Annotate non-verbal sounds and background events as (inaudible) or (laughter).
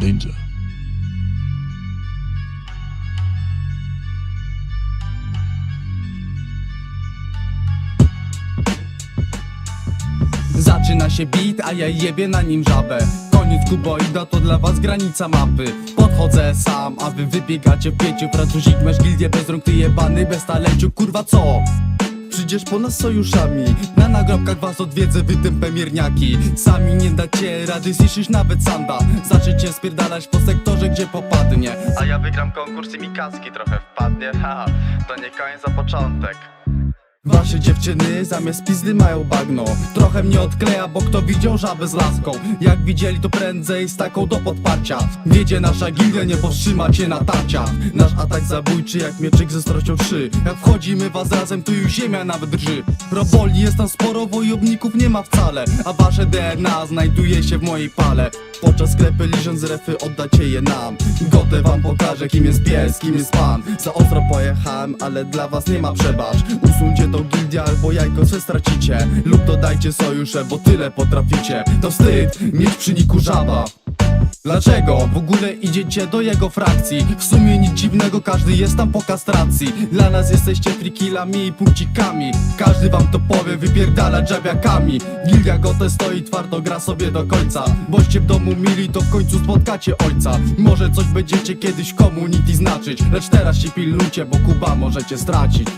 Danger. Zaczyna się beat, a ja jebie na nim żabę Koniec kuboida to dla was granica mapy Podchodzę sam, a wy wybiegacie w pięciu Francuzik masz gildię bez rąk, ty jebany bez talenciu Kurwa co? Przyjdziesz po nas sojuszami. Na nagrobkach was odwiedzę, wy tępe mierniaki Sami nie dacie rady, zniszczysz nawet sanda Zaczniecie spierdalać po sektorze, gdzie popadnie. A ja wygram konkurs i mi kaski trochę wpadnie. (laughs) Ha, to nie koniec, a początek Wasze dziewczyny zamiast pizdy mają bagno. Trochę mnie odkleja, bo kto widział żabę z laską? Jak widzieli to prędzej z taką do podparcia. Wiedzie nasza gildia, nie powstrzyma cię na tarcia. Nasz atak zabójczy jak mieczyk ze strością 3 Jak wchodzimy was razem, tu już ziemia nawet drży. Roboli jest tam sporo, wojowników nie ma wcale. A wasze DNA znajduje się w mojej pale Podczas sklepy liżąc refy oddacie je nam. Gotę wam pokażę kim jest pies, kim jest pan. Za ostro pojechałem, ale dla was nie ma przebacz. Usuńcie tą gildię albo jajko se stracicie. Lub dodajcie sojusze, bo tyle potraficie. To wstyd, mieć przy niku żaba Dlaczego w ogóle idziecie do jego frakcji? W sumie nic dziwnego, każdy jest tam po kastracji. Dla nas jesteście frikilami i punkcikami. Każdy wam to powie, wypierdala dżabiakami Gildia Gote stoi twardo, gra sobie do końca. Boście w domu mili, to w końcu spotkacie ojca. Może coś będziecie kiedyś community znaczyć. Lecz teraz się pilnujcie, bo Kuba możecie stracić